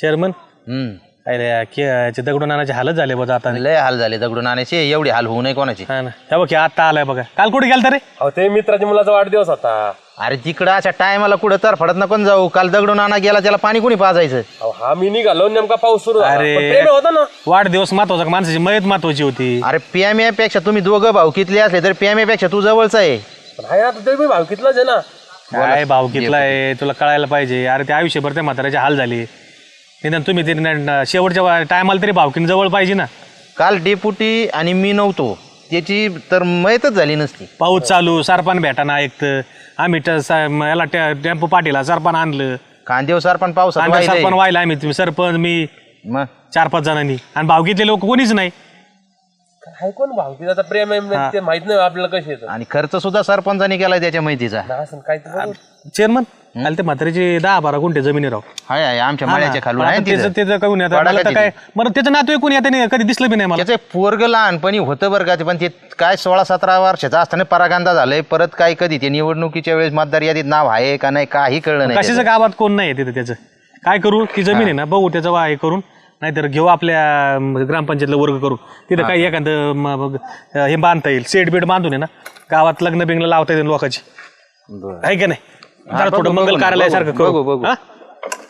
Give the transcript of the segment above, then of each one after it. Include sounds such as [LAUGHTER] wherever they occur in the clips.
Chairman हम्म. दगडून आणायचे हालत झाले बघा आता. लय हाल झाले दगडून आणायचे एवढे हाल होऊ नये कोणाचे. हा ना. हे बघ हे आता आलाय बघा. काल कुठे गेलता रे? अहो ते मित्राच्या मुलाचा वाढदिवस होता. अरे तिकडं अशा टायमाला कुठं तर फडत नको न जाऊ. काल दगडून आणा गेला त्याला पाणी कोणी पाजायचं? अहो हा मी निघालो नेमका पाऊस सुरू झाला. अरे. प्रेम होता ना. वाढदिवस महत्त्वाचा का माणसाची मयत महत्वाची होती. अरे पीएमए पेक्षा तुम्ही दोघं भाऊ कितले असले तर पीएमए पेक्षा तू जवळचा आहे. पण हाय आता ते बी भावकीतलाच आहे ना. काय भाव घेतलाय तुला कळायला पाहिजे. अरे ते आयुष्यभर त्या म्हाताऱ्याचे हाल झाले. निदान तुम्ही ते न- शेवटच्या टायमाला तरी भावकीन जवळ पाहिजे ना. काल डेपुटी आणि मी नव्हतो. त्याची तर मयतच झाली नसती. पाऊस चालू सरपान भेटाना ऐकतं. आम्ही ट- स- म- याला टेम्पो पाठीला सरपान आणलं. कांदेव सार पण पावसात आणि वाहिलंय. सरपण व्हायला आम्ही. तुम्ही सरपंच मी मग चार पाच जणांनी. आणि भावकीतले लोक कोणीच नाही. हाय कोण भावकीचा प्रेम आहे ते माहीत नाही आपल्याला कशी येतं. आणि खर्च सुद्धा सरपंचाने केलाय त्याच्या माहितीचा. असं काय. चेअरमन आले ते म्हाताऱ्याची दहा बारा गुंठे जमिनी राव. हाय हाय आमच्या ना. मळ्याच्या खालून आहे तिथं. त्याचं त्याचं येतं? मला तर काय? त्याचं नातू कोणी? आता नाही कधी दिसलं बी नाही मला. त्याचं पोरग लहानपणी होतं बरं का ते, पण ते काय सोळा सतरा वर्षाचा असताना परागंदा झालंय. परत काय कधी? ते निवडणुकीच्या वेळेस मतदार यादीत नाव आहे का नाही काही कळलं नाही कशाच्या गावात कोण नाही तिथं त्याचं? काय करू? ती जमीन आहे ना बघू त्याचं वा हे करून. नाहीतर घेऊ आपल्या ग्रामपंचायतला वर्ग करून. तिथं काही एखादं म- मग, अं, हे बांधता येईल. सेट बेट बांधून आहे ना गावात लग्न बिग्न लावता येईल लोकांची. आहे का नाही? जरा थोडं मंगल कार्यालयासारखं बघू, करू. बघू. हा?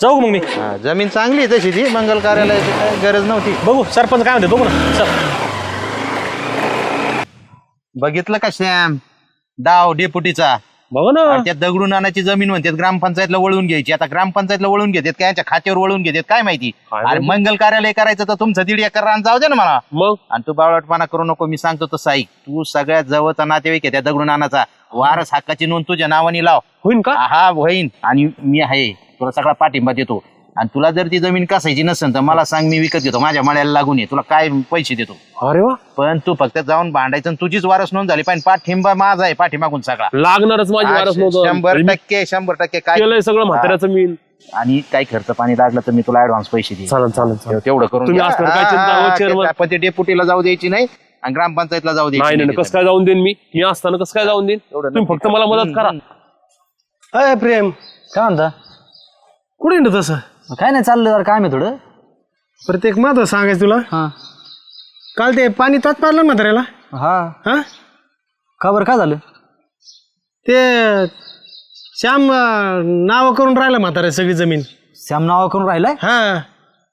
जाऊ का मग मी? हा, जमीन चांगली आहे तशी ती मंगल कार्यालयाची काय गरज नव्हती. बघू सरपंच काय म्हणते बघू ना. चल. बघितलं का श्याम? डाव डेपुटीचा. बघू ना. आणि त्या दगडून आणायची जमीन म्हणतात ग्रामपंचायतला वळून घ्यायची. आता ग्रामपंचायतला वळून घेतात काय यांच्या खात्यावर वळून घेतात काय माहिती? अरे मंगल कार्यालय करायचं तर तुमचं दीड एकर रान जाऊ दे ना मला मग? आणि तू बावळटपणा करू नको मी सांगतो तसं ऐक. तू सगळ्यात जवळचा नातेवाईक आहे त्या दगडून आणाचा वारस हक्काची नोंद तुझ्या नावाने लाव. होईन का? हा होईन. आणि मी आहे तुला सगळा पाठिंबा देतो. आणि तुला जर ती जमीन कसायची नसेल तर मला सांग मी विकत घेतो. माझ्या मळ्याला लागून ये. तुला काय पैसे देतो? अरे वा. पण तू फक्त जाऊन भांडायचं आणि तुझीच वारस नोंद झाली. पण पाठिंबा माझा आहे पाठीमागून सगळा. लागणारच माझी वारस शंभर टक्के शंभर टक्के काय केलंय सगळं म्हाताऱ्याचं मी. आणि काही खर्च पाणी लागलं तर मी तुला ऍडव्हान्स पैसे देईन. चालेल चालेल चालेल तेवढं करून तुम्ही घ्या. असल्यावर काय हा, चिंता, हो, हा, chairman? ते- पण ते डेपुटीला जाऊ द्यायची नाही आणि ग्रामपंचायतला जाऊ नाही द्यायची नाही नाही कसं काय जाऊन देईन मी? मी असताना कसं काय जाऊन देईन? तुम्ही फक्त मला मदत करा. अय प्रेम. काय म्हणता? कुठे येणं तसं? काय नाही चाललं जरा काय मी थोडं. प्रत्येक मत सांगायचं तुला. हा. काल ते पाणी तोच पाडलं म्हाताऱ्याला? हा. हा? का बरं काय झालं? ते श्याम नाव करून राहिलं म्हाताऱ्या सगळी जमीन. श्याम नाव करून राहिलाय? हा.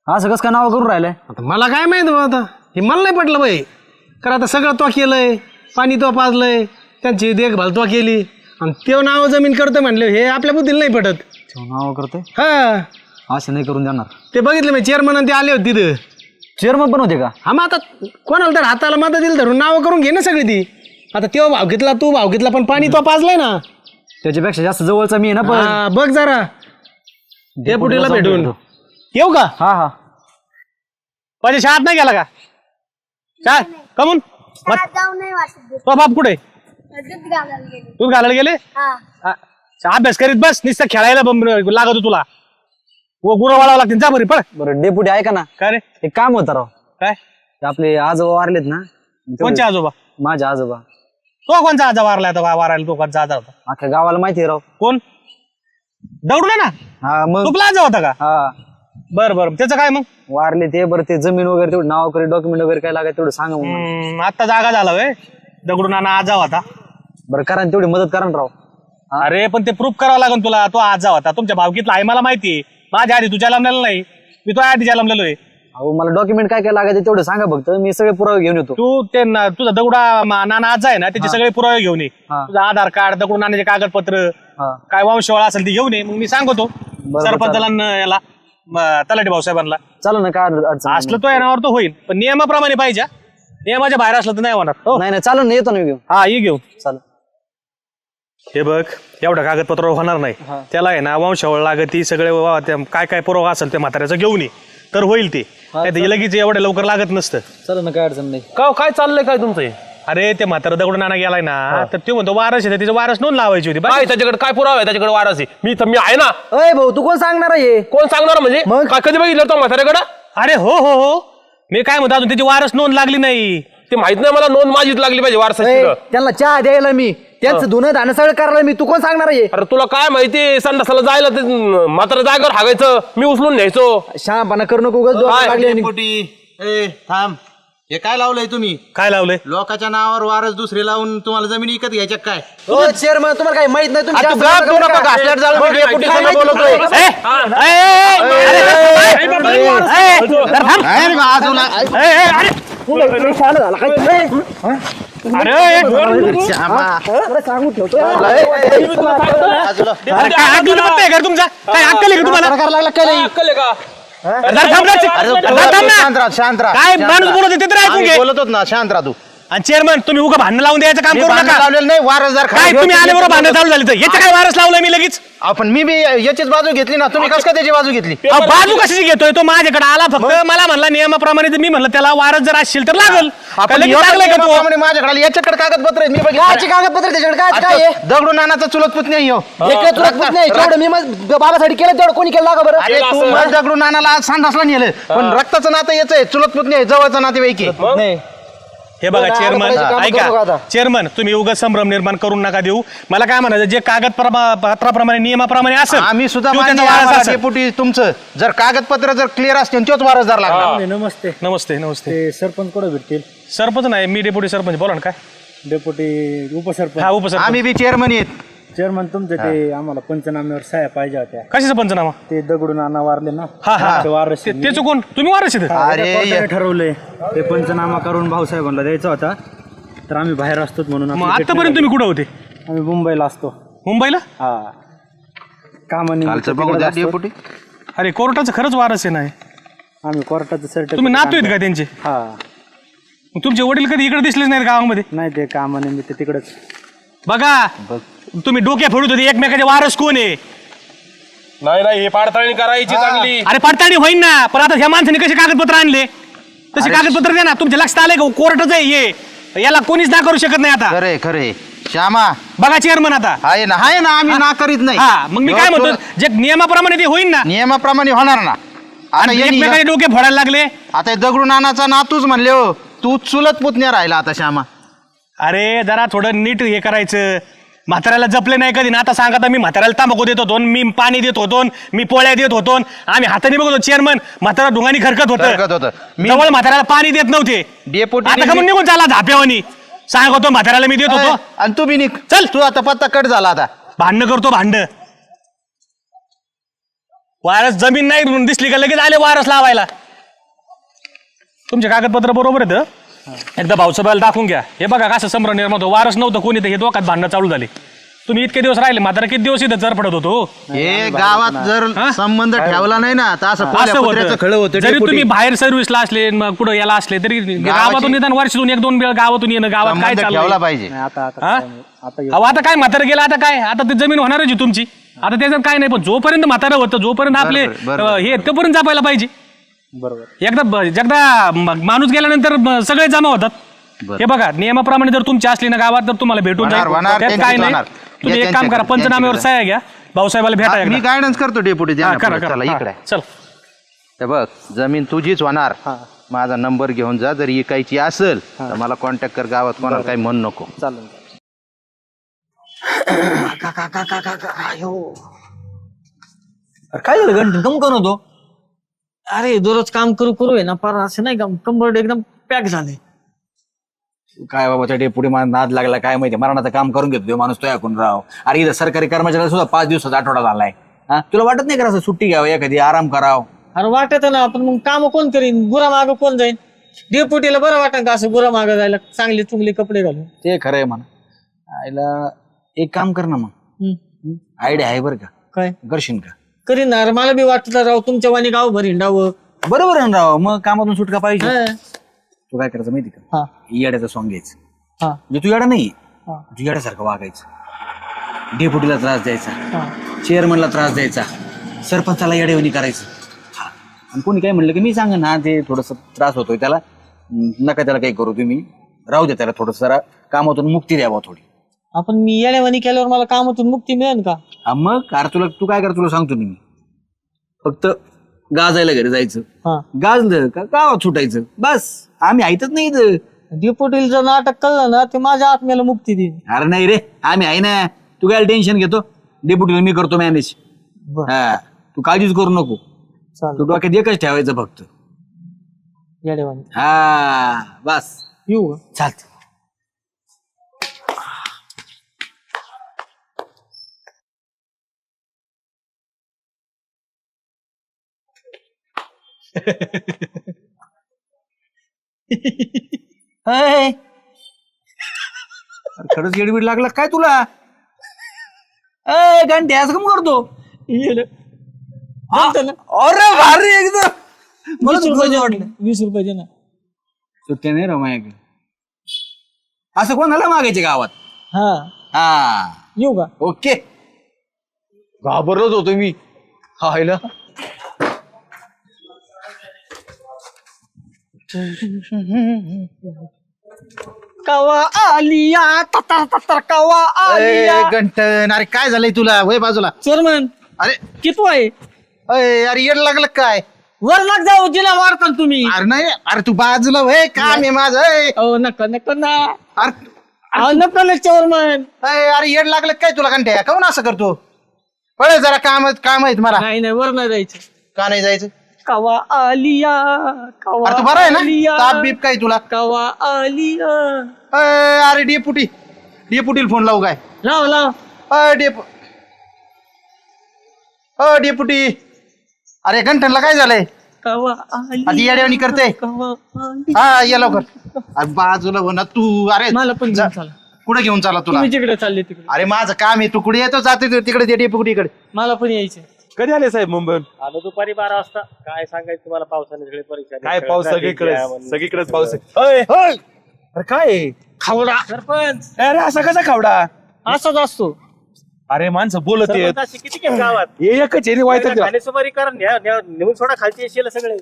असं कसं काय नाव करून राहिलाय? आता मला काय माहीत बा आता? हे मला नाही पटलं बाई. कारण आता सगळं तो केलंय पाणी तो पाजलंय त्यांची देखभाल तो केली. आणि ते नाव जमीन करतो म्हणले हे आपल्या बुद्धीला नाही पटत. नाव करतोय? हा. असं नाही करून देणार. ते बघितलं मी चेअरमन ते आले होते तिथं. चेअरमन पण होते का? हा मग आता कोणाला तर हाताला मदत दिली धरून नाव करून घे ना सगळी ती. आता तेव्हा भाव घेतला तू भाव घेतला पण पाणी तो पाजलाय ना. त्याच्यापेक्षा जास्त जवळचा मी आहे ना पण. हा, बघ जरा. डेपुटीला भेटून. भेटू. येऊ का? हा हा. माझ्या शाळेत नाही गेला का? शाळेत? कमून शाळेत जाऊ नाही वाटत तो बाप कुठे? दूध घालायला गेले. दूध घालायला गेले? हा. हा, अभ्यास करीत बस नुसतं खेळायला बंब- लागत तुला. व गुरं वाळावं लागतील. जा बरी पळ. बरं डेपुटी ऐका ना. काय रे? एक काम होतं राव. काय? ते आपले आजोबा वारलेत ना. कोणचे आजोबा? माझे आजोबा. तो कोणचा आजा वारला वा- वारायला तो कोणचा आजा होता अख्ख्या गावाला माहिती आहे राव. कोण? दगडू ना? हा मग तुपला आजा होता का? हा. बर बर. त्याचं काय मग? वारले ते बरं ते जमीन वगैरे तेवढं नाव वगैरे डॉक्युमेंट वगैरे काय लागायचं तेवढं सांगा मग मला. हम्म, आता जागा झाला वे दगडू नाना आजा होता. बरं करा ना तेवढी मदत करा ना राव. अरे पण ते प्रूफ करावं लागेल तुला. तो आजा होता. तुमच्या भावकीतला आहे मला माहिती माझ्या आधी तुझ्या जन्मलेला नाही. मी तो आधी जन्मलेलो आहे अहो मला डॉक्युमेंट काय काय लागायचं तेवढं सांगा फक्त. मी सगळे पुरावे घेऊन येतो. तू ते ना- तुझा दगडा मा- नाना आजा आहे ना त्याचे सगळे पुरावे घेऊन ये. हा. तुझं आधार कार्ड दगडू नाण्याचे कागदपत्र हा. काय वंशवळ असेल ते घेऊन ये मग मी सांगतो. सरपंचाला न याला म, तलाठी भाऊसाहेबांना चालेल ना काय अडचण नाही. असलं तो येण्यावर तो होईल पण नियमाप्रमाणे पाहिजे हा. नियमाच्या बाहेर असलं तर नाही होणार. हो. नाही नाही चालेल ना येतो ना मी घेऊन. हा ये घेऊन. चालेल. हे बघ एवढं कागदपत्र होणार नाही. त्याला आहे ना वंशावळ लागती सगळे वा- त्या काय काय पुरावा असेल त्या म्हाताऱ्याचं घेऊन ये. तर होईल ते. नाही तर हे लगेच एवढं लवकर लागत नसतं. चालेल ना काय अडचण नाही. का काय चाललंय काय तुमचं हे? अरे ते म्हातारा दगड नाना गेलाय ना तर ते म्हणतो वारस आहे त्याचं वारस नोंद लावायची होती. काय त्याच्याकडे काय पुरावा आहे? त्याच्याकडे वारस आहे. मी तर मी आहे ना. अय भाऊ तू कोण सांगणार आहे कोण सांगणार म्हणजे? काय कधी बघितलं तो म्हाताऱ्याकडे? अरे हो हो हो. मी काय म्हणतो अजून त्याची वारस नोंद लागली नाही. ते माहीत नाही मला नोंद माझीच लागली पाहिजे वारसाची त्यांना चहा द्यायला मी. त्यांचं धुणं धाणं सगळं करायला मी तू कोण सांगणार आहे अरे तुला काय माहिती संडासाला जायला ते मात्र जागेवर हागायचं मी उचलून न्यायचो शहापणा करू नको उगाच डोक्याला लागली आणि- डेपुटी ए थांब हे काय लावलंय तुम्ही काय लावलंय लोकांच्या नावावर वारस दुसरे लावून तुम्हाला जमीन विकत घ्यायच्या काय हो चेअरमन तुम्हाला काही माहीत नाही तुम्ही जास्त नका काय समोर माहिती बोलतोय. तुला? ए, ए, ए, ए, अरे, ए, ए, जरा थांब. काय रे बाजूला? ए, ए, अरे. काय अक्कल पत्ता आहे का रे तुमचा काय अक्कल आहे का तुम्हाला काय अक्कल आहे का जरा थांब ना. अरे, जरा थांब ना. शांत राहा, शांत राहा, काय माणूस. बोलत होते ते तर ऐकून आम्ही घे बोलत होत ना शांत राहा तू आणि चेअरमन तुम्ही उगा भांडण लावून द्यायचं काम करू नका. लावलेलं नाही वारसदार काय तुम्ही घेऊन आले बरोबर भांडण चालू झाली तर? याच्या काय वारस लावलंय मी लगेच. आपण मी बी याचीच बाजू घेतली ना तुम्ही कसं काय त्याची बाजू घेतली? अहो, बाजू कशाची घेतोय? तो माझ्याकडे आला फक्त मला म्हणला नियमाप्रमाणे तर मी म्हणलं त्याला वारस जर असशील तर लागल. आपण का लगेच लागलंय का तो? नियमाप्रमाणे माझ्याकडे आली. याच्याकडे कागदपत्र आहेत मी बघितलं. कागदपत्र त्याच्याकडे? काय काय आहे? दगडू नानाचा चुलत पुतणी आहे ह्यो. तुला पत नाही. तेवढं मी मग बाबासाठी केलं तेवढं कोणी केलं का बरं. अरे तू मग दगडू नानाला आज सांडासला नेलं. पण रक्ताचं नातं याच आहे चुलत पुतणी आहे जवळचा नातेवाईक आहे. नाही. हे बघा चेअरमन आता कामं करू का ऐका आता? चेअरमन तुम्ही उगाच संभ्रम निर्माण करून नका देऊ. मला काय म्हणायचं जे कागद प्रमा- पत्राप्रमाणे नियमाप्रमाणे असेल आम्ही सुद्धा तो मान्य त्याचा आहे वारस आम्हाला असेल. डेपुटी तुमचं. जर कागदपत्र जर क्लिअर असते तोच वारसदार लागला नमस्ते. नमस्ते नमस्ते. ते सरपंच कुठं भेटतील? सरपंच नाही मी डेप्युटी सरपंच बोला ना काय? डेप्युटी उपसरपंच. हा उपसरपंच. आम्ही बी चेअरमन आहेत. चेअरमन तुमचे ते आम्हाला पंचनाम्यावर साया पाहिजे होत्या. कशाचा पंचनामा? ते दगडून नाना वारले ना. हा हा. ते वारस ते ते चुकून तुम्ही वारस आहेत अरे कोर्टाने ठरवले ते पंचनामा करून भाऊसाहेबांना द्यायचा होता. तर आम्ही बाहेर असतो म्हणून मग आपली आतापर्यंत तुम्ही कुठं होते? भेट- आम्ही मुंबईला असतो. मुंबईला? हा. कामानिमित्त कालचं बघू तिकडे द्या असतो. डेपुटी. अरे कोर्टाचं खरंच वारस आहे नाही. आम्ही कोर्टाचं सर्टिफिकेट तुम्ही नातू आहेत का त्यांचे? हा. मग तुमचे वडील कधी इकडे दिसलेच नाहीत गावामध्ये? नाही ते कामानिमित्त तिकडच. बघा तुम्ही डोक्या फोडत होते एकमेकाचे वारस कोण आहे? नाही नाही हे पाडताळणी करायची चांगली. अरे पडताळणी होईन ना पण आता ह्या माणसाने कसे कागदपत्र आणले? तसे कागदपत्र द्या ना तुमच्या लक्षात आलंय का? कोर्टच आहे हे. याला कोणीच ना करू शकत नाही आता. खरे खरे श्यामा. बघा चेअरमन आता. आहे ना आहे ना आम्ही ना करीत नाही. हा मग मी काय म्हणतो जे नियमाप्रमाणे ते होईन ना. नियमाप्रमाणे होणार ना. आता आणि यांनी- एकमेकाचे डोके फोडायला लागले. आता हे दगडू नानाचा नातूच म्हणले हो तू चुलत पुतण्या राहिला आता श्यामा. अरे जरा थोडं नीट हे करायचं. म्हाताऱ्याला जपले नाही कधी. ना आता सांगा आता मी म्हाताऱ्याला तांबाखू देत होतो मी पाणी देत होतो मी पोळ्या देत होतो आम्ही हाताने बघतो चेअरमन म्हातारा ढुंगानी खरकत खरकत होतं होतं. मी- जवळ म्हाताऱ्याला पाणी देत नव्हते. डेपुटी आता का मग निघून चाला झाप्यावानी सांगतो म्हाताऱ्याला मी देत होतो. आणि तू बी निघ. चल. तू आता पत्ता कट झाला आता. भांडणं करतो भांड वारस जमीन नाही दिसली का लगेच आले वारस लावायला. तुमचे कागदपत्र बरोबर आहेत हं? एकदा भाऊसाहेबाला दाखवून घ्या. हे बघा कसं संभ्रम निर्माण होतो. वारस नव्हतं कोणी तर हे दोघात भांडणं चालू झाली. तुम्ही इतके दिवस राहिले. मात्र किती दिवस इथं जर पडत होतो? हे गावात जर? संबंध ठेवला नाही ना तर असं असं खळं होतं होतं जरी डेपुटी. तुम्ही बाहेर सर्व्हिसला असले मग कुठं याला असले तरी गावातून निदान वर्षातून एक दोन वेळ गावातून येणं गावात काय संबंध ठेवला चाललं पाहिजे. नाही आता आता हा? काय नाही. आता अहो आता काय म्हातारं गेलं आता काय? आता ती जमीन होणारच आहे तुमची. आता त्याच्यात काय नाही पण जोपर्यंत म्हातारं होतं जोपर्यंत आपले बरोबर, बरोबर. अं, हे तोपर्यंत जपायला पाहिजे. बरोबर. एकदा ब- एकदा म- माणूस गेल्यानंतर म- सगळे जमा होतात. बरं. हे बघा नियमाप्रमाणे जर तुमची असली ना गावात तर तुम्हाला भेटून होणार, जाईल. होणार, त्यात काय नाही. होणार. तुम्ही एक काम करा पंचनाम्यावर त्यांच्याकडे. सह्या घ्या. भाऊसाहेबाला भेटा मी एकदा. गायडन्स करतो डेपुटी हा, करा. करा. चला हा, इकडे. चल. हे बघ जमीन तुझीच होणार. माझा नंबर घेऊन जा जर इकायची असेल तर मला कॉन्टॅक्ट कर गावात. कोणाला काही म्हणू नको. चालेल. काय झालं घंटे कम करू तो अरे दररोज काम करू करू आहे ना फार असं नाही का कंबर एकदम पॅक झाले. काय बाबा त्या पुढे मला नाद लागला काय माहिती मरणाचं काम करून घेतो तो माणूस तो ऐकून राव. अरे इथं सरकारी कर्मचाऱ्याला सुद्धा पाच दिवसाचा आठवडा झालाय. हा? तुला वाटत नाही का असं सुट्टी घ्यावं एखादी आराम कराव? अरे वाटत ना पण मग काम कोण करीन? बुरा माग कोण जाईन? डेपुटीला बरं वाटत का असं बुरा माग जायला चांगले चुंगले कपडे घालून? ते खरंय म्हणा. आईला एक काम कर ना मग. हम्म. आयडिया आहे बरं का? काय? करशील का? करीन ना अरे मला बी वाटत राव तुमच्या वाणी गाव भर हिंडावं बरोबर आहे ना राव मग कामातून सुटका पाहिजे. हा. तू काय करायचं माहिती का? हा. येड्याचं सॉंग घ्यायचं. हा. म्हणजे तू येडा नाही हा. तू येड्यासारखं वागायचं. डेपुटीला त्रास द्यायचा. हा. चेअरमनला त्रास द्यायचा. सरपंचाला येडेवणी करायचं. हा. आणि कोणी काय म्हणलं की मी सांग ना ते थोडस त्रास होतोय त्याला. हम्म, नका त्याला काही करू तुम्ही. राहू द्या त्याला थोडस जरा. कामातून मुक्ती द्यावा थोडी. आपण मी येण्यावानी केल्यावर मला कामातून मुक्ती मिळेल का? हा मग? अरे तुला तू काय कर तुला सांगतो मी. फक्त गाजायला घरी जायचं. हा. गाजलं का गावात सुटायचं. बस. आम्ही ऐकत नाही इथं. डेपुटीला जर नाटक कळलं ना ते माझ्या आत्म्याला मुक्ती देईन अरे नाही रे. आम्ही आहे ना तू काय टेन्शन घेतो? डेप्युटीला मी करतो मॅनेज. हा. तू काळजीच करू नको. चालेल. तू डोक्यात एकच ठेवायचं फक्त. हा. बस. येऊ का? चालत अय. अरे खरंच येडबीड लागला काय तुला? अय असं कम करतो. हा, ना? अरे भारी एकदम. मला वीस तर रुपये खरंच दे वाटलं. ना. वीस रुपये दे ना. सुट्ट्या नाही रा माझ्याकडे. असं कोणाला मागायचे गावात? हा. हा. येऊ का? ओके. घाबरलोच होतो मी. हायला. [LAUGHS] कवा आलिया ततर ततर कवा आलिया. गंटन अरे काय झालंय तुला? वय बाजूला. चेअरमन अरे. किती आहे अय, अरे येड लागलं काय? वर लाग जाऊ जिला मारता तुम्ही. अरे नाही अरे तू बाजूला वय काम आहे माझं अय. अहो नका नका ना. अरे अहो नका ना चेअरमन. अय, अरे येड लागलं काय तुला घंट्या काऊन असं करतो? पळे जरा काम काम आहेत मला. नाही नाही वर नाही जायचं. का नाही जायचं? कवा आलिया कवा अरे तू बरा आहे ना? आलिया, ताप बीप काय तुला? कवा आलिया? अय, अरे डेपुटी डेपुटीला फोन लावू काय? लाव लाव. अ डेपु अ डेपुटी अरे घंटनला काय झालंय? कवा आधी आलिया येड्यावानी करते. कवा आलिया. हा ये लवकर. अरे बाजूला हो ना तू अरे मला पण घेऊन चला. कुठे घेऊन चाला तुला? तुम्ही जिकडे चालले तिकडे. अरे माझं काम आहे तू कुठे येतो जाते तू तिकडे. ते डेपुटीकडे मला पण यायचं कधी आले साहेब मुंबईहून? आलो दुपारी बारा वाजता. काय सांगायचं तुम्हाला? पावसाने सगळे परीक्षा काय पाऊस सगळीकडे सगळीकडेच? पाऊस आहे होय. अरे काय? आहे? खावडा. सरपंच. अरे असा कसा खावडा? असाच असतो. अरे माणसं बोलत आहेत. किती केस गावात? हे एकच आहे नेऊन सोडा खालची येशील सगळे.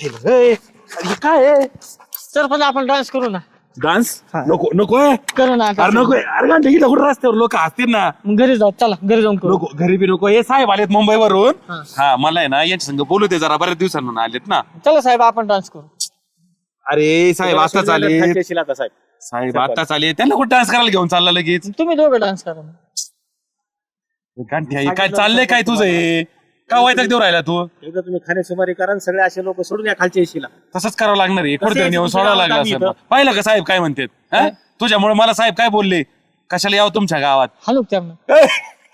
हे काय आहे? सरपंच आपण डान्स करू ना. डान्स नको नको आहे. करू ना आता. अरे नको आहे. अरे घंटे इथं कुठं रस्त्यावर लोक हसतील ना मग घरी जाऊ चला घरी जाऊन करू नको घरी बी नको हे साहेब आलेत मुंबईवरून हा. हा मला आहे ना यांच्या संग बोलू दे जरा बऱ्याच दिवसांना आलेत ना चला साहेब आपण डान्स करू अरे साहेब आताच आले आता साहेब साहेब आताच आले त्यांना कुठं डान्स करायला घेऊन चालला लगेच तुम्ही दोघं डान्स करा हे काय चाललंय काय तुझं हे का वायताक देऊ राहिला तू? एकदा तुम्ही खाणेसुमारी करा आणि सगळे असे लोक सोडून या खालच्या येशील तसंच करावं लागणार आहे. नेऊन सोडावं लागलं आम्ही असं? पाहिलं का साहेब काय म्हणतात? हा? तुझ्यामुळे मला साहेब काय बोलले? कशाला यावं तुमच्या गावात? हॅलो त्यांना. ए,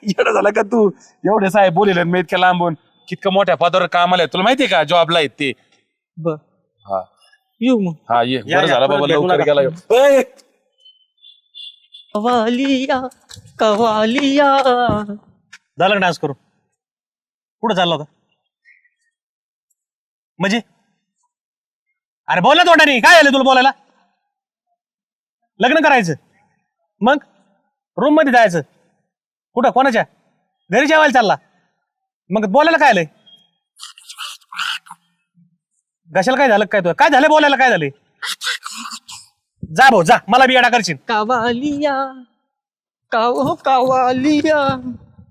येडं झालं का तू? एवढे साहेब बोलले मी इतक्या लांबून. कितकं मोठ्या पदावर कामाला आहे तुला माहितीये का? जॉबला आहेत ते बर. हा. येऊ मग. हा ये. या, बरं या, झालं परत बाबा भेटू लवकर नका. गेला ए, कवालिया कवालिया. झाला डान्स करू? कुठं चालला होता? म्हणजे? अरे बोल ना तोंडाने काय झालं तुला बोलायला? लग्न करायचं. मग? रूममध्ये जायचं. कुठं? कोणाच्या? घरी जेवायला चालला. मग बोलायला काय आलंय? घशाला काय झालं? काय तुला काय झालं बोलायला? काय झालंय? जा भाऊ जा. मला बियाडा करशील. कवालिया. काव कवालिया.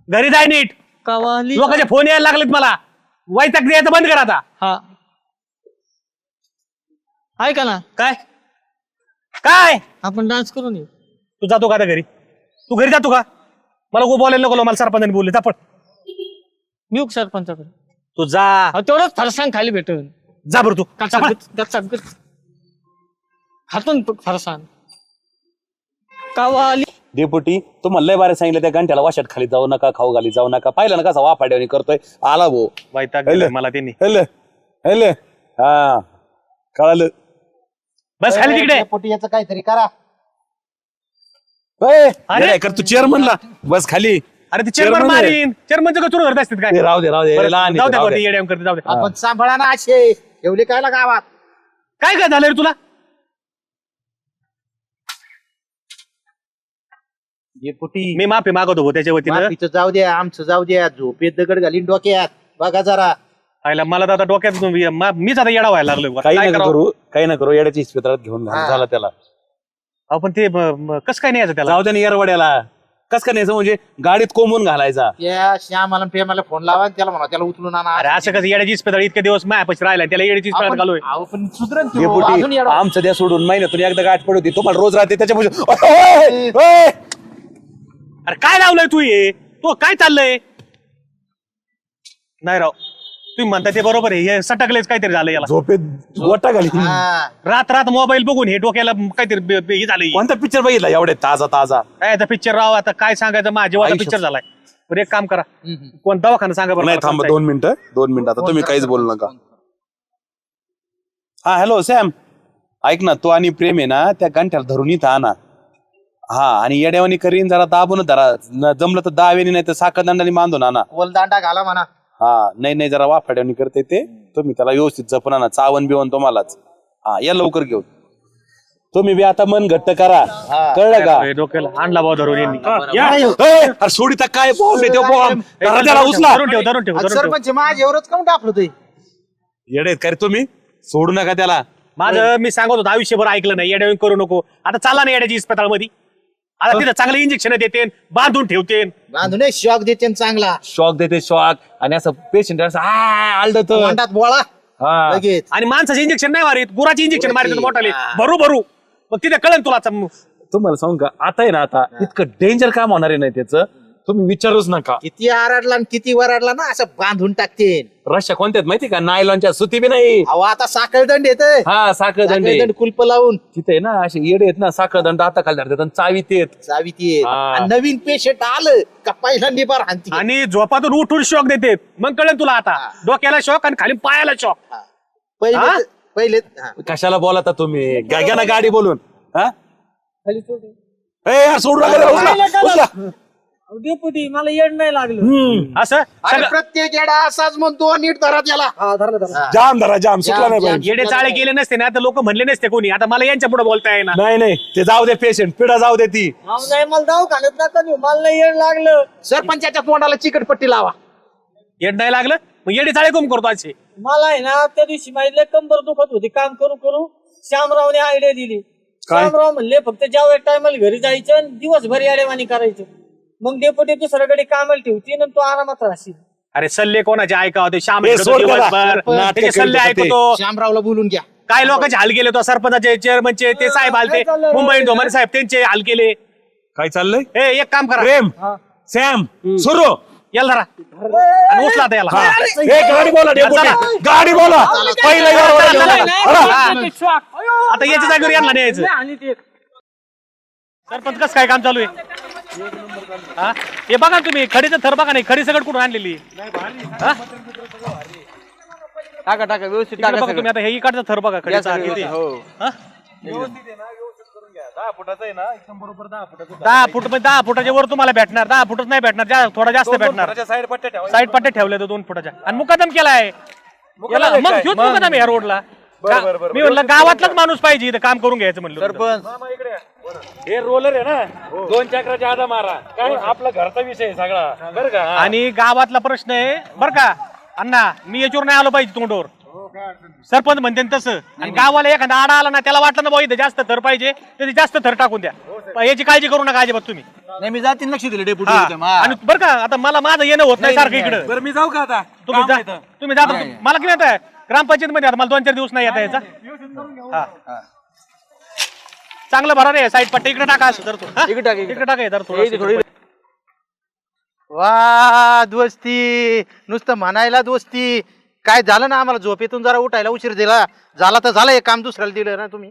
घरी जाय नीट. लोकांचे फोन यायला लागलेत मला. वैताग द्यायचं बंद कर आता. हा. ऐका ना? काय? काय? आपण डान्स करू नये तू जातो का आता घरी? तू घरी जातो का? मला को बोलायला नको मला सरपंचाने बोलले. जा पण मी येऊ सरपंचाकडे? तू जा. अहो, तेवढंच फरसाण खाली भेटेल. जा बरं तू. जा पण. हातून फरसाण. कावाली डेपुटी तुम्हाला लय बारे सांगितलं त्या घंट्याला वाशात खाली जाऊ नका खाऊ घाली जाऊ नका. पाहिलं ना कसा वाफाड्याने करतोय? आला वैताग दिलाय मला त्यांनी. हेल. हेल. हा. कळालं. बस खाली तिकडे. डेपुटी याचं काहीतरी करा. ए, अरे! येडा कर तू? चेअरमनला. बस खाली. अरे ते चेअरमन Chairman आहे. मारीन. चेअरमनचं कसं करत असतात काय? ए, राहू दे राहू दे. बरं, लहान आहे जाऊ दे राहू दे. ते येड्याम करते जाऊ दे. आपण सांभाळा ना असे एवढे कायला गावात? काय काय झालं रे तुला? डेपुटी मी माफी मागवतो भाऊ त्याच्या वतीनं माफीचं जाऊ द्या आमचं जाऊ द्या. झोपेत दगड घालीन डोक्यात. बघा जरा. आयला मला तर आता डोक्यात मा- मीच आता येडा व्हायला लागलो काही काय नका करावं? करू काही नका करू. येड्याची इस्पितळात घेऊन घाल. हा. झाला त्याला. आपण ते कसं काय नाही यायचं त्याला? जाऊ दे ना येरवड्याला. कस का न्यायचं? म्हणजे गाडीत कोंबून घालायचा. या श्यामाला पेमाला फोन लावा आणि त्याला म्हणा त्याला उचलून आणा. अरे असं कसं? येड्याची इस्पेताळ इतके दिवस मायापाशी राहिला त्याला येड्याची इस्पेताळ आपण- घालूय. अहो, पण सुधरण ती. हो, अजून डेपुटी येडा. आमचं द्या सोडून. महिन्यातून एकदा गाठ पडती तुम्हाला रोज राहते त्याच्यामुळे अरे काय लावलंय तू हे? तू काय चाललंय? नाही राव तुम्ही म्हणता ते बरोबर आहे. हे सटकलेच काहीतरी झालं याला. झोपेत गोटा घाली हा. रात रात मोबाईल बघून हे डोक्याला काहीतरी बे- बे- हे झालं कोणता पिक्चर बघितला एवढे ताजा ताजा? काय पिक्चर राव? आता काय सांगायचं? माझ्या आयुष्य- पिक्चर झालाय. बरं एक काम करा. कोण दवाखाना सांगा बरं नाही मला थांबा कोणता दोन मिनिटं. दोन मिनिटं. आता तुम्ही काहीच बोलू नका. हा हॅलो सॅम ऐक ना तू आणि प्रेम आहे ना त्या गांठ्याला धरून इथं आणा हा आणि येड्यावानी करीन जरा दाबून धरा. न- जमलं तर दहावेनी नाही तर साखर दंडाने बांधून आणा. कोलदांडा घाला म्हणा. हा नाही नाही जरा वाफाड्यावनी करते ते. तुम्ही त्याला व्यवस्थित जपून आणा. चावण बिवण तुम्हालाच. हा या लवकर घेऊन. तुम्ही बी आता मन घट्ट करा. कळलं का? हे डोक्याला आणला भाऊ धरून यांनी. या. ए, अरे सोडिता काय बॉम्ब आहे तो बॉम्ब धरा त्याला उचला. धरून ठेव धरून ठेव आज धरून ठेव. सरपंच माझ्या एवढंच काऊन टाकलं ते? येडे आहेत का रे तुम्ही? सोडू नका त्याला. माझं मी सांगत होतो आयुष्यभर ऐकलं नाही. येड्या करू नको. आता चाला ना येड्याची इस्पेताळमध्ये आता तिथं चांगलं इंजेक्शन देते बांधून ठेवते बांधून शॉक देते न चांगला. शॉक देते शॉक आणि असं पेशंट असं आलत तोंडात बोळा. हा. लगेच. आणि माणसाचं इंजेक्शन नाही मारित गुराची इंजेक्शन मारित मोठाले. भरू भरू. मग तिथे कळन तुला आता. तुम्हाला सांगू का? आता आहे ना आता इतकं डेंजर काम होणार आहे नाही त्याचं. तुम्ही विचारूच नका. किती आरडला आणि किती वराडला ना असं बांधून टाकते रश्या कोणत्यात माहिती का? नायलॉनच्या सुती बी नाही. अहो आता साखळदंड येत हा साखर दंडे साखळदंड कुल्प लावून. तिथे ना असे येडे आहेत ना साखर दंड आता खाली धरतात आणि चावीत येत चावी ती हा. आणि नवीन पेशंट आलं का पहिल्यांदा बार हानती आणि झोपातून उठून शॉक देते. मग कळेल तुला आता. डोक्याला शॉक आणि खाली पायाला शॉक हा? पहिले पहिले हा. कशाला बोलता तुम्ही? घ्या घ्या ना गाडी बोलून. हा? ए, यार, सोडू नका रे, उचला, उचला. डेपुटी मला येड नाही लागलं. असं? अरे सगळं- प्रत्येक येडा असाच म्हणतो नीट धरा त्याला. जाम धरा जाम. सुटला नाही पाहिजे. येडे चाळे केले नसते ना तर लोक म्हणले नसते कोणी. आता मला यांच्या पुढे बोलता येईना. नाही नाही. ते जाऊ दे पेशंट पिढा जाऊ दे ती. अहो, नाही मला दवाखान्यात नका नेऊ. मला नाही येड लागलं. सरपंचाच्या तोंडाला चिकटपट्टी लावा. येड नाही लागलं? मग येडे चाळे कोण करतो असे? मला आहे ना त्या दिवशी माझी लय कंबर दुखत होती. काम करू करू श्यामरावने आयडिया दिली. श्यामराव म्हणले फक्त ज्या टायमाला घरी जायचं आणि दिवसभर याडेवाणी करायचं. मग डेपुटी दुसऱ्याकडे कामाला ठेवतील आणि तो आरामात राहशील. अरे सल्ले कोणाचे ऐका होते? श्याम ए, इकडे सोड त्याला. दिवसभर. नाटकं त्याचे सल्ले. ऐकतो. श्यामरावला बोलून घ्या. काय लोकांचे हाल केले तो सरपंचाचे चेअरमनचे ते साहेब आलते. मुंबई धोमारे साहेब त्यांचे हाल केले. काय चाललंय? ए एक काम करा. प्रेम. सॅम सुरू. याला धरा. आणि उचला आता याला. ए, गाडी बोला डेपुटी. गाडी बोला. पहिलं चला, चला. चला. आता याच्या जागेवर यांना न्यायचं. सरपंच कसं काय काम चालू आहे? हा? हे बघा ना तुम्ही खडीचं थर बघा नाही खडी सगळं कुठून आणलेली? हा? टाका टाका व्यवस्थित इकडे टाका बघा सगळं. तुम्ही आता हे इकडचं थर बघा खडीचा सगळं किती? हो. हा? दहा फूट म्हणजे दहा फुटाच्या वर तुम्हाला भेटणार दहा फुटच नाही भेटणार जा- थोडा जास्त भेटणार. साईड पट्ट्या ठेवा साईड पट्टे ठेवले तो दोन फुटाच्या. आणि मुकादम केलाय. याला मग ह्योच मुकादम आहे या रोडला मी म्हणलं गावातलाच माणूस पाहिजे इथं काम करून घ्यायचं म्हणलं सरपंच. हे रोलर आहे ना दोन चक्राच्या आधा मारा. काय आपला घरचा विषय आहे सगळा. बरं का? हा. आणि गावातला प्रश्न आहे बर का? अण्णा मी याच्यावर नाही आलो पाहिजे तोंडवर. सरपंच म्हणते ना तसं. आणि गावाला एखादा आडा आला ना त्याला वाटलं ना भाऊ इथं जास्त थर पाहिजे त्याची जास्त थर टाकून द्या. पण याची काळजी करू नका अजिबात तुम्ही. नाही मी जातीन लक्ष दिलं डेपुटी हा. हा. आणि बर का आता मला माझं येणं होत नाही सारखं इकडं. बरं मी जाऊ का आता? तुम्ही जा. तुम्ही जाता मला किती येत आहे ग्रामपंचायत मध्ये आता मला दोन चार दिवस नाही येता याचा हा. चांगलं भरा रे साईड पट्टे. इकडे टाका असं तर तू हा? इकडे टाक, इकडे. इकडे टाका हे धर हे इथे थोडी वा दोस्ती. नुसतं म्हणायला दोस्ती. काय झालं ना आम्हाला झोपेतून जरा उठायला उशीर दिला. झाला तर झालं एक काम दुसऱ्याला दिलं ना तुम्ही.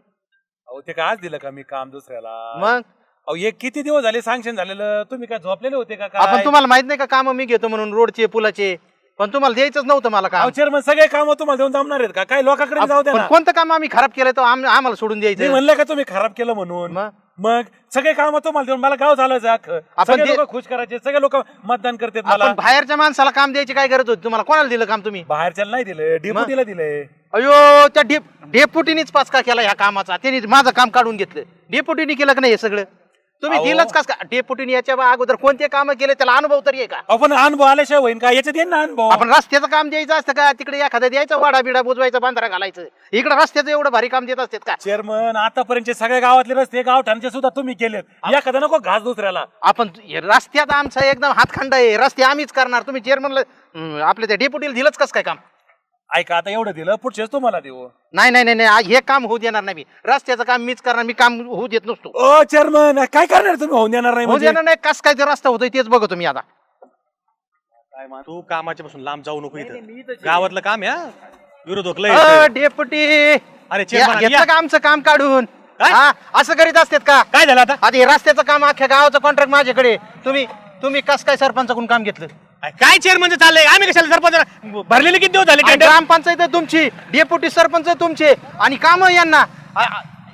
अहो ते काय आज दिलं का मी काम दुसऱ्याला? मग? अहो हे किती दिवस झाले सँक्शन झालेलं? तुम्ही काय झोपलेले होते का आपण तुम्हाला माहीत नाही का काम मी घेतो म्हणून रोडचे पुलाचे. पण तुम्हाला द्यायचंच नव्हतं मला काम. चेअरमन सगळे काम तुम्हाला देऊन जमणार आहेत का? काय लोकांकडे जाऊ द्या पण ना. कोणतं काम आम्ही खराब केलं तर आम- आम्हाला सोडून मी द्यायचं? म्हणलं का तुम्ही खराब केलं म्हणून? मग? मग सगळे काम तुम्हाला देऊन मला गाव झालं जाख आपण सगळे ते- लोक खुश करायचे सगळे लोक मतदान करतात मला. आपण बाहेरच्या माणसाला काम द्यायची काय गरज होती? तुम्हाला कोणाला दिलं काम तुम्ही? बाहेरच्याला नाही दिले डिप्युटीला दिले अयो त्या डेप डेपुटीनीच पाचका केला ह्या कामाचा. त्यांनी माझं काम काढून घेतलं. डेपुटीने केलं का नाही हे सगळं? तुम्ही दिलंच कस का डेपुटीने याच्या अगोदर कोणते काम केले? त्याला अनुभव तरी आहे का? आपण अनुभव आल्याशिवाय होईन का? याच्यात येईन ना अनुभव. आपण रस्त्याचं काम द्यायचं असतं का? तिकडे एखादं द्यायचं वाडा बिडा बुजवायचं बांधरा घालायचं. इकडे रस्त्याचं एवढं भारी काम देत असतात का? चेअरमन आतापर्यंत सगळ्या गावातले रस्ते गावठाणचे सुद्धा तुम्ही केलेत. एखादा नको घास दुसऱ्याला. आपण रस्त्यात आमचा एकदम हातखंड आहे. रस्ते आम्हीच करणार. तुम्ही चेअरमनला आपल्या त्या डेप्युटीला दिलंच कसं काय काम? ऐका आता एवढं दिलं पुढच्याच तुम्हाला देऊ. नाही नाही नाही नाही आ- हे काम होऊ देणार नाही मी. रस्त्याचं काम मीच करणार मी काम होऊ देत नसतो. ओ चेअरमन काय करणार तुम्ही? होऊन देणार नाही होऊ म्हणजे? देणार नाही कस काय ते रस्ता होतोय तेच बघतो मी आता. तू कामाच्या पासून लांब जाऊ नको इथं. गावातलं काम आहे हा. विरोधक लय अ. डेपुटी अरे चेअरमन, या- घेतलं या. का आमचं काम काढून? काय? हा असं करीत असतात का? काय झालं आता? आता हे रस्त्याचं काम अख्ख्या गावाचं कॉन्ट्रॅक्ट माझ्याकडे तुम्ही तुम्ही कस काय सरपंचाकडून काम घेतलं? काय चेअरमन चाललंय? आम्ही कशाला सरपंच? भरलेले किती दिवस झाले आणि? ग्रामपंचायत आहे तुमची डेप्युटी सरपंच तुमचे आणि काम यांना.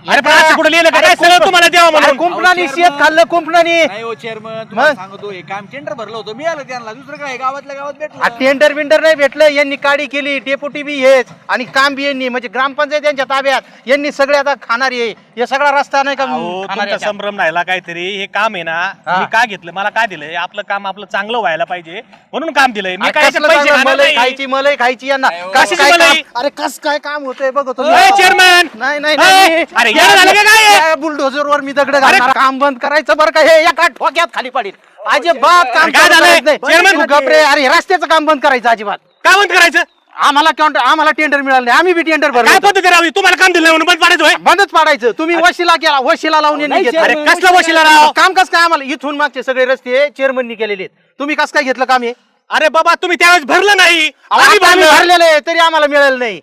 अरे पण असं कुठं लिहिलं? का? काय सगळं तुम्हाला द्यावं म्हणून? कुंपणाने शेत खाल्लं कुंपणाने. नाही हो चेअरमन तुम्हाला मग? सांगतो हे काम टेंडर भरलं होतं मिळालं त्यांना. दुसरं काय गावातल्या गावात भेटलं. टेंडर बिंडर नाही भेटलं यांनी काडी केली डेप्युटी बी हेच आणि काम बी यांनी म्हणजे ग्रामपंचायत यांच्या ताब्यात यांनी सगळे आता खाणारी आहे हे सगळा रस्ता नाही का अहो, खाणारी तुमचा आहे. संभ्रम राहिला काहीतरी हे काम आहे ना हा. मी का घेतलं मला काय दिलंय आपलं काम आपलं चांगलं व्हायला पाहिजे म्हणून काम दिलंय. मी काय कसलं पैसे मलई नाही. खायची मलई खायची यांना. कशाची कसं काय मलई? काम- अरे कस काय काम होतंय बघतो ए, चेअरमन नाही नाही. अरे येणं झालं का काय? बुलडोझर वर मी दगड घालणार. काम बंद करायचं बरं का? हे एका ठोक्यात खाली पडेल. अजिबात काम काय चालू झालंय? करायचं नाही. चेअरमन? तू गप रे. अरे हे रस्त्याचं काम बंद करायचं अजिबात. काय बंद करायचं? आम्हाला counter- आम्हाला टेंडर मिळालं नाही. आम्ही बी टेंडर काय भरलं पद्धती तुम्हाला काम दिलं नाही म्हणून बंद पाडायचं होय? बंदच पाडायचं. तुम्ही वशिला केला वशिला लावून यांनी घेतलं. अरे कसलं वशिला राव? काम कस काय आम्हाला? इथून मागचे सगळे रस्ते चेअरमननी केलेले आहेत. तुम्ही कस काय घेतलं काम हे? अरे बाबा तुम्ही त्यावेळेस भरलं नाही आम्ही आम्ही भरलं. भरलेले आहे, तरी आम्हाला मिळालं नाही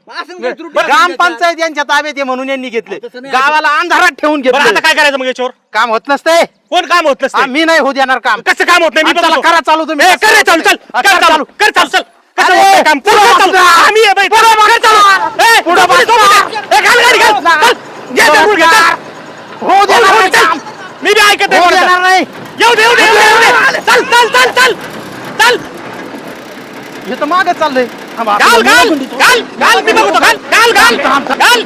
ग्रामपंचायत यांच्या ताब्यात आहे म्हणून यांनी घेतले गावाला अंधारात ठेवून बरं आता घेतलं काय करायचं मग याच्यावर काम होत नसतंय कोण काम होत नसतं मी नाही होऊ देणार काम कसं काम होत नाही मी बघतो. करा चालू तुम्ही. ए, कर रे चालू चल कर कर चालू चालू. कर चालू चल कसं अरे, होत नाही काम पुढं पुढं बघ चालू. ना. आम्ही आहे बाई पुढं बघ कर चालू. ना. ए, पुढं बघ सोबत ना. आहे. ए, घाल गाडी घाल चल. घे ते मुलगा, चल. होऊ देणार हो, नाही चल. काम. मी बी ऐकत होऊ देणार. नाही येऊ दे येऊ दे येऊ दे, येऊ दे चल चल चल चल चल हे तर मागच चाललंय. घाल घाल. घाल घाल मी बघतो घाल घाल घाल घाल.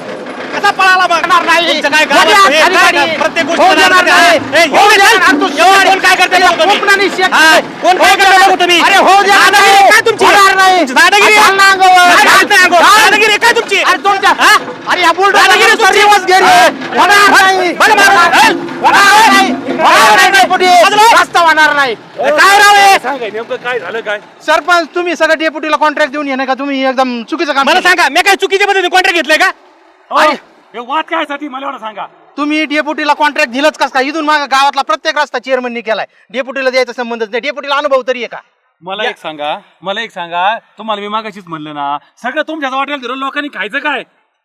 कसा पळाला हे. का? प्रत्येक गोष्ट नाही. काय करते हा, कोण काय करते तुम्ही अरे हो नाही. काय तुमची नाही. दादागिरी. काय तुमची अरे तुमच्या हा? अरे या बुलडोझर दादागिरी. होणार नाही. होणार नाही. होणार नाही. रस्ता होणार नाही काय राव हे? सांगाय नेमकं काय झालं काय सरपंच तुम्ही सगळं डेप्युटीला कॉन्ट्रॅक्ट देऊन ये नाही का तुम्ही एकदम चुकीचं काम मला. सांगा मी काय चुकीच्या पद्धतीने कॉन्ट्रॅक्ट घेतलंय का हे वाद काय साठी? मला एवढं सांगा. तुम्ही डेप्युटीला कॉन्ट्रॅक्ट दिलंच कस का इथून मागे गावातला प्रत्येक रस्ता चेअरमननी केलाय. डेप्युटीला द्यायचा संबंधच नाही. डेप्युटीला अनुभव तरी आहे का? मला एक सांगा. मला एक सांगा. तुम्हाला मी मागाशीच म्हणलं ना सगळं तुमच्याच वाटेल धरून लोकांनी खायचं काय?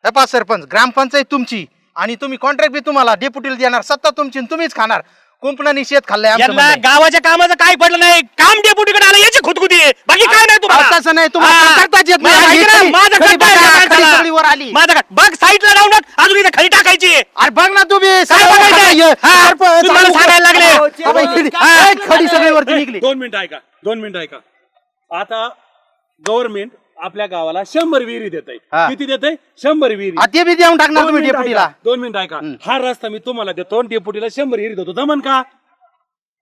हे पहा सरपंच ग्रामपंचायत तुमची आणि तुम्ही कॉन्ट्रॅक्ट बी तुम्हाला डेप्युटीला देणार सत्ता तुमची आणि तुम्हीच खाणार. कुंपणाने शेत खाल्लंय आमचं यांना म्हणणं आहे. गावाच्या कामाचं काय पडलं नाही काम डेपुटीकडे आलं याची खुदकुदी आहे बाकी काय नाही तुम्हाला तसं नाही, तुम्हाला हा. करताच येत नाही. खडी- माझं खडी करता येत बघा, नाही खडी माणसाला. सगळी वर आली. माझं काय- बघ साईडला लावून टाक, अजून इथे खडी टाकायची आहे. अरे बघ ना तुम्ही काय सगळं बघायचं? खाल्लंय. हा, सांगायला लागले. बाई, खडी- हा. ए, खडी सगळी वरती निघली दोन मिनिटं ऐका दोन मिनिटं ऐका आता गव्हर्नमेंट आपल्या गावाला शंभर विहिरी देत हा. आहे किती देत आहे शंभर विहिरी. आ, ते बी देऊन टाकणार दोन तुम्ही मिनिटं ऐका, दोन मिनिटं ऐका. हा रस्ता मी तुम्हाला देतो डेपुटीला शंभर विहिरी देतो. जमन का?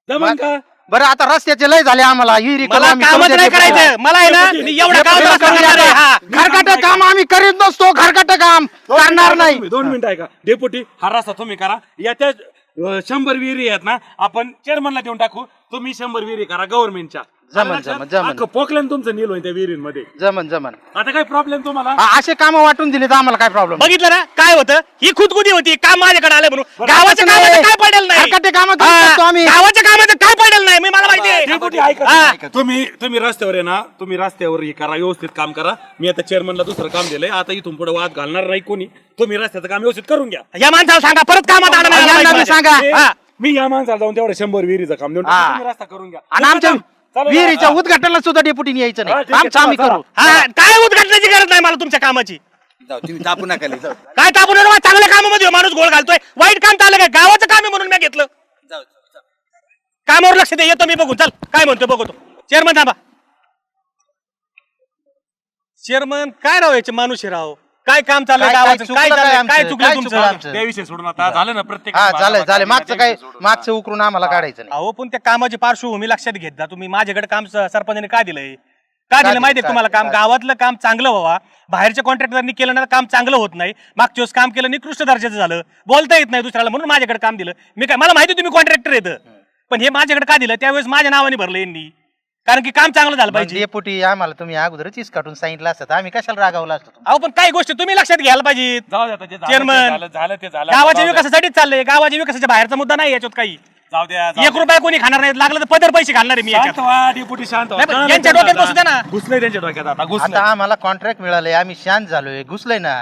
जमन का? बरं आता रस्त्याचे लय झाले आम्हाला. हिरी करू मला आम्ही, करू कामच द्या नाही डेप्युटीला. करायचं. मला आहे ना मी एवढं काम. करणार आहे, हा. घरकाटं काम आम्ही करीत नसतो घरकाटं काम. करणार नाही. तुम्ही, दोन मिनिटं ऐका. डेपुटी हा रस्ता तुम्ही करा. याच्या अं, शंभर विहिरी आहेत ना आपण चेअरमनला देऊन टाकू. तुम्ही शंभर विहिरी करा गव्हर्नमेंटच्या जमन, जमन, जमन. पोकल्यान तुमचं नील होईल त्या विहिरींमध्ये जमन जमन. आता काय प्रॉब्लेम तुम्हाला? आ- असे काम वाटून दिले तर आम्हाला काय प्रॉब्लेम बघितलं ना? काय होतं? ही खुदकुदी होती. काम माझ्याकडे आले म्हणून. गावाच्या. कामाचं काय पडेल नाही? हरकते कामं करू हा, शकतो आम्ही. गावाच्या कामाचं काय पडेल नाही? मी मला माहिती आहे. हा. तुम्ही तुम्ही रस्त्यावर आहे ना? तुम्ही रस्त्यावर हे करा व्यवस्थित काम करा. मी आता चेअरमनला दुसरं काम दिलंय. आता इथून पुढे वाद घालणार नाही कोणी. तुम्ही रस्त्याचं काम व्यवस्थित करून घ्या. या माणसाला सांगा परत कामात आणा यांना बी सांगा. हा. मी या माणसाला जाऊन तेवढं शंभर विहिरीचं काम देऊन हा. तुम्ही रस्ता करून घ्या. आणि आमच्या विहिरीच्या हा. उद्घाटनाला सुद्धा डेप्युटीने यायचं हा, नाही ठीक आहे, आमचं आम्ही चला, करू. हा, काय उद्घाटनाची गरज नाही मला तुमच्या कामाची? जाऊ तुम्ही तापू नका लई, जाऊ. काय तापून राहा, चांगल्या कामामध्ये हो, माणूस गोळ घालतोय. वाईट काम चाललं काय? गावाचं काम आहे म्हणून मी घेतलं. जाऊ, जाऊ कामावर लक्ष दे येतो मी बघून. चल काय म्हणतो बघतो चेअरमन थांबा. चेअरमन काय राव याचे माणूस आहे राव? काय काम चाललंय काय- काय गावाचं? चुकलं काय काय चाललंय? आमचं? काय चुकलं काय चुकलं तुमचं आमचं? त्या विषय सोडून आता झालं ना प्रत्येक हा झालं झालं मागचं काय मागचं उकरून आम्हाला काढायचं नाही. अहो पण त्या कामाची पार्श्वभूमी लक्षात घेत जा. तुम्ही माझ्याकडे काम स- सरपंचाने का दिलंय? का दिलं? दिलं? माहितीये का तुम्हाला? काम? गावातलं काम चांगलं व्हावा. बाहेरच्या कॉन्ट्रॅक्टरनी केलं ना काम चांगलं होत नाही. मागच्या वेळेस काम केलं निकृष्ट दर्जाचं झालं. बोलता येत नाही दुसऱ्याला म्हणून माझ्याकडे काम दिलं. मी काय मला माहिती तुम्ही कॉन्ट्रॅक्टर येतं पण हे माझ्याकडे का दिलं? त्यावेळेस माझ्या नावाने भरलं यांनी. कारण की काम चांगलं झालं पाहिजे. डेपुटी आम्हाला तुम्ही अगोदरच इस काढून सांगितलं असतं. तर आम्ही कशाला रागावलं असतो? अहो पण काही गोष्टी तुम्ही लक्षात घ्यायला पाहिजे जाऊ द्या आता जे झालं ते चेअरमन झालं झालं ते झालं. गावाच्या जाऊ द्या. विकासासाठीच चाललंय. गावाच्या विकासाच्या बाहेरचा मुद्दा नाही याच्यात काही. जाऊ द्या जाऊ एक द्या. रुपया कोणी खाणार नाही लागलं तर पदर पैसे घालणार आहे मी शांत याच्यात व्हा डेपुटी शांत व्हा. नाही, पण कळलं यांच्या त्यांना. डोक्यात बसू द्या ना. घुसलंय त्यांच्या डोक्यात आता घुसलंय. आता आम्हाला कॉन्ट्रॅक्ट मिळालंय. आम्ही शांत झालोय. घुसलोय ना.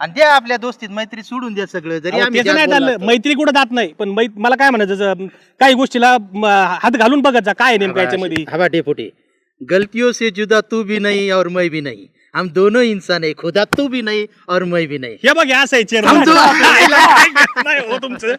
आणि द्या आपल्या दोस्तीत मैत्री सोडून द्या सगळं. जरी अहो, आम्ही त्याचं नाही चाललं. मैत्री कुठं जात नाही. पण मै- मला काय म्हणायचं काही गोष्टीला म, हात घालून बघत जा काय आहे नेमकं याच्यामध्ये. हवा डेपुटी. गलतियों से जुदा तू भी नहीं और मैं भी नहीं. हम दोनों इंसान है खुदा तू भी नहीं और मैं भी नहीं. हे बघ हे असं आहे chairman. [LAUGHS] समजू. नाही हो तुमचं.